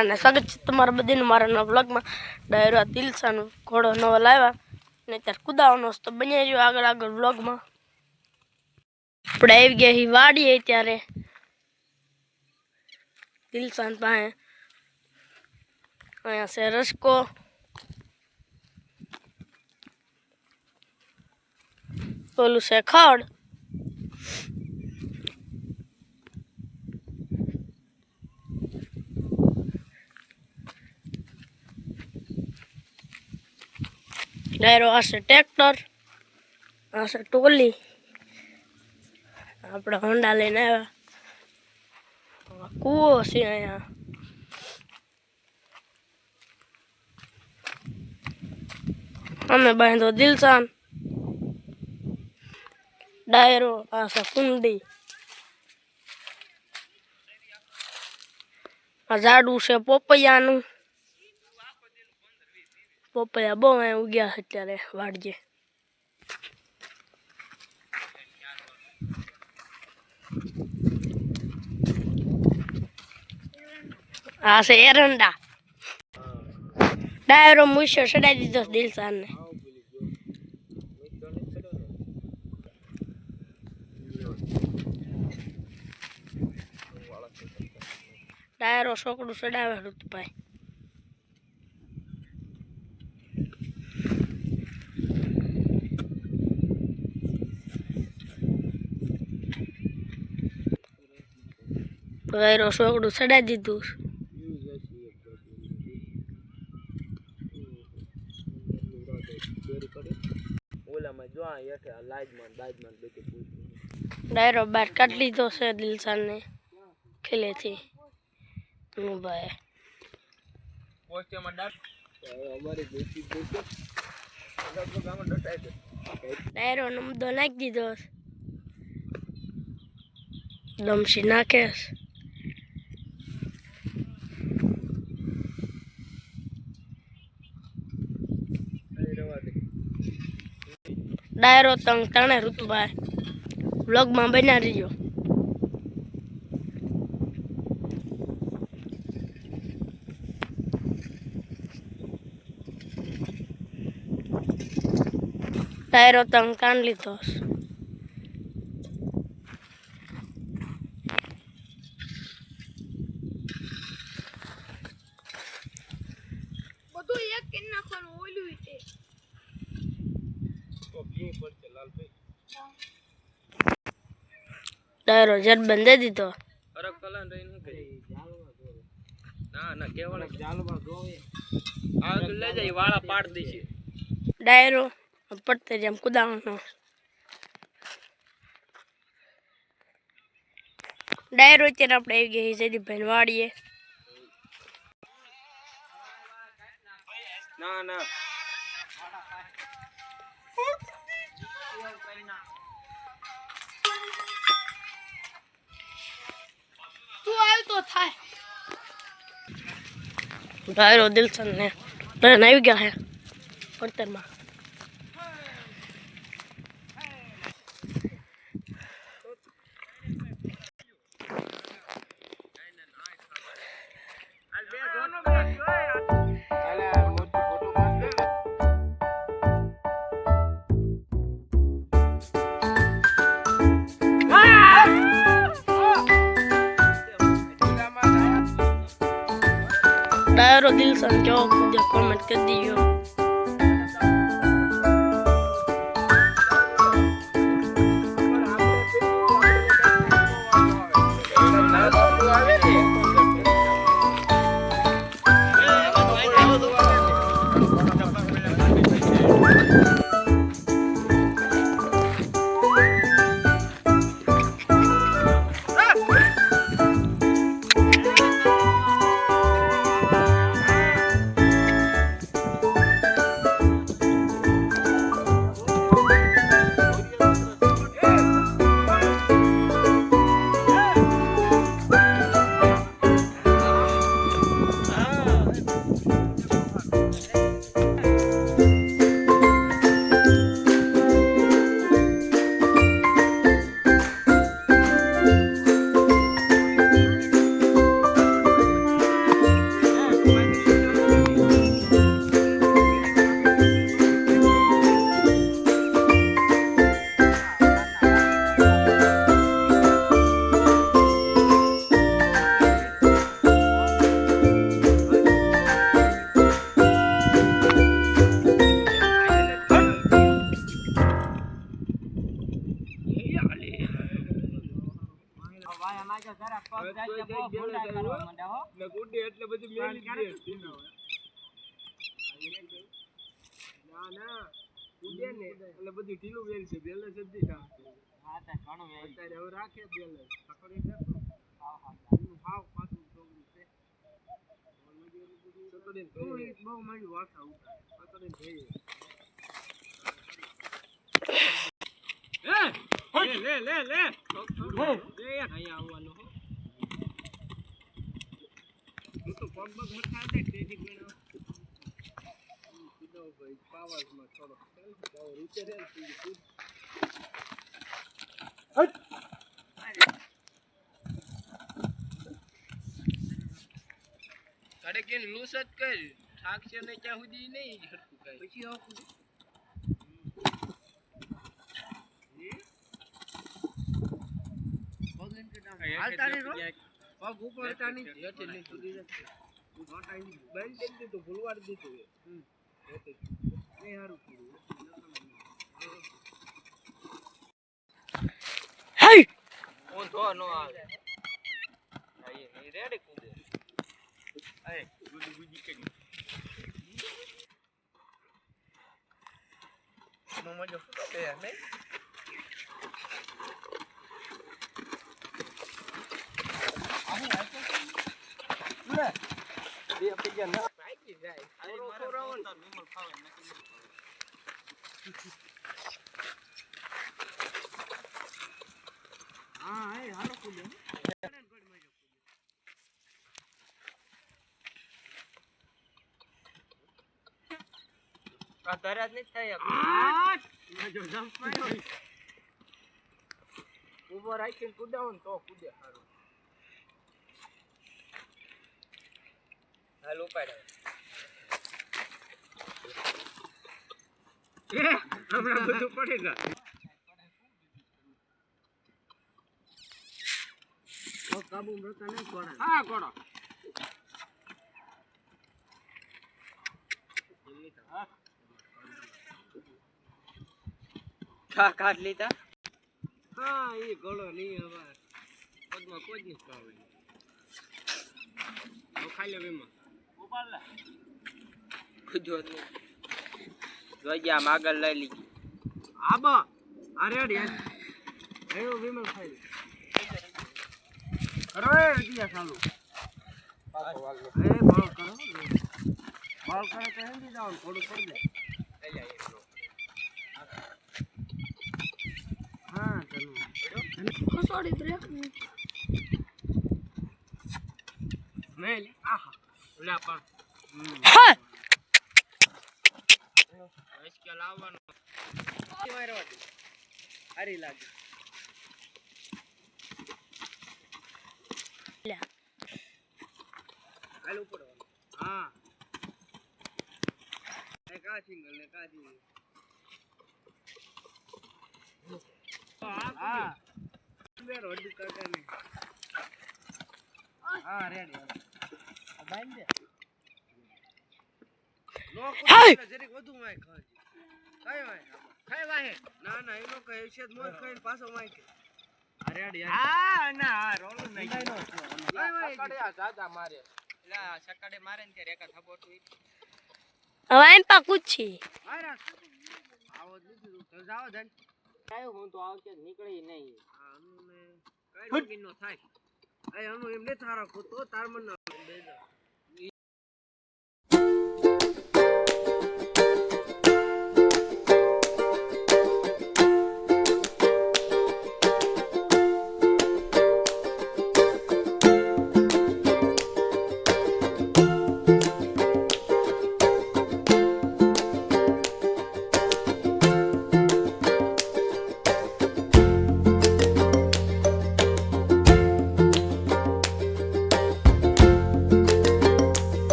અને સ્વાગત છે તમારા બધાનું મારા બ્લોગમાં ડાયરો દિલસાનો ઘોડો નવો લાવ્યા. ને અત્યારે કુદાવાનો તો બની રહ્યો આગળ આગળ બ્લોગમાં આપણે આવી ગયા અહીં વાડીએ ત્યારે. દિલસાન પાસે. અહીંયા છે રસકો. ઓલું છે ખડ. ડાયરો આશે ટ્રેક્ટર, આ ટોલી. આપણે હોન્ડા લઈને આવ્યા. કૂવો છે અહીંયા. અમે બાંધો દિલસાન ડાયરો આશે કુંડી. આ ઝાડું છે પોપૈયાનું. પોપૈયા બહુ અહીંયા ઉગ્યા છે અત્યારે વાડજે આ છે એરંડા ડાયરો મૂસ્યો ચડાવી દીધો દિલસાનને ડાયરો છોકરું ચડાવે ઋતુભાઈ ડાયરો છોકડું ચડાવી દીધું ડાયરો બહાર કાઢી લીધો છે દિલસાનને ખેલેથી ભાઈ ડટાય છે ડાયરો નમદો નાખી દીધો છે. નાખેશ નાખે. ડાયરો તંગ તણે ઋતુભાઈ. વ્લોગમાં બન્યા રહીજો ડાયરો તંગ તાણ લીધો બધું એક નાખવાનું ઓલું છે તો ભી પડશે લાલભાઈ ડાયરો જટ બંધી દીધો. અરે કલાન રહી નું કરી ના ના કેવળ જાલમાં જોવે આ તો લઈ જાય વાળા પાડ દેશે. ડાયરો પડતે જેમ કુદાવાનો ડાયરો અત્યારે આપણે આવી ગયા જયદીપભાઈ વાડીએ. ના ના. તું આવ્યો તો થાય. ડાયરો દિલસન ને. ટ્રેન આવી ગયા હે. પડતરમાં. ડાયરો દિલસન કેવો કૂદે કોમેન્ટ કરી દીજો ના ના ઉડે ને એટલે બધું ઢીલું વેલ છે બેલે જ નથી રાખતું. અત્યારે હવે રાખે બેલે પકડી હા હા. હાવ પાછું છોકરું છે. બહુ મારી વાત આવું પકડીને જોઈએ. લે લે લે. લે લે અહીંયા આવવાનું હો. હું તો પગ પગ મઠા દે તેથી તારે કે લૂસ જ કર. થાકશે ને ત્યાં સુધી નહીં હરખું કાંઈ. પછી આવું હાલતા નહીં પગ ઉપર હતા નહીં, નહીં સુધી જશે. મોટા ઈ બંધ કરી દીધું, ભૂલવાડી દીધું એ. હેઠે. એ હારું કર્યું. હે ઊંધો નો આવે. આ એ- એ રેડી કૂદે. આય, ગુડી ગુડી કરી. નો મજો ફૂટે નહીં? બે પૈયા ના ભાગી જાય. થોડો ધરાજ નહીં થાય ઊભો રાખીને કુદાવો ને તો કુદે સારું હાલ ઉપાડ હમણાં બધું પડે જાય કાબુ કાઢ લીધા હા, એ ગળો નહીં, હવે. પગમાં કોઈ નહીં. ખાવે ખાઈ લે એમાં આમ આગળ લઈ લીધી આબા વિમલ ખાઈ લે. અરે દિયા ચાલુ. એ કરો કરે તો હેંડી જાવ થોડું લે હા ચાલુ. ખસોડી બ્રેક મેલ આહા. ઓલા પણ હે. લાવવાનો. હારી લાગે. લ્યા. ઉપર હા. ને કા સિંગલ ને કા સિંગલ હા. બેરો હડી કાકા ને હા રેડી બાંધ. દે નો હાય! કુદે જરીક વધુ માય ખાજી. કઈ કઈ ના ના મોજ પાછો અરે હા રોલ નહીં. જાજા મારે. સકડે મારે ને તે રેકા થબો તો હવે એમ આવો તો. ધન. કાય હું તો નીકળી નહીં. આનું ને કઈ નો થાય. અય આનું એમ ને થારા તો તાર મન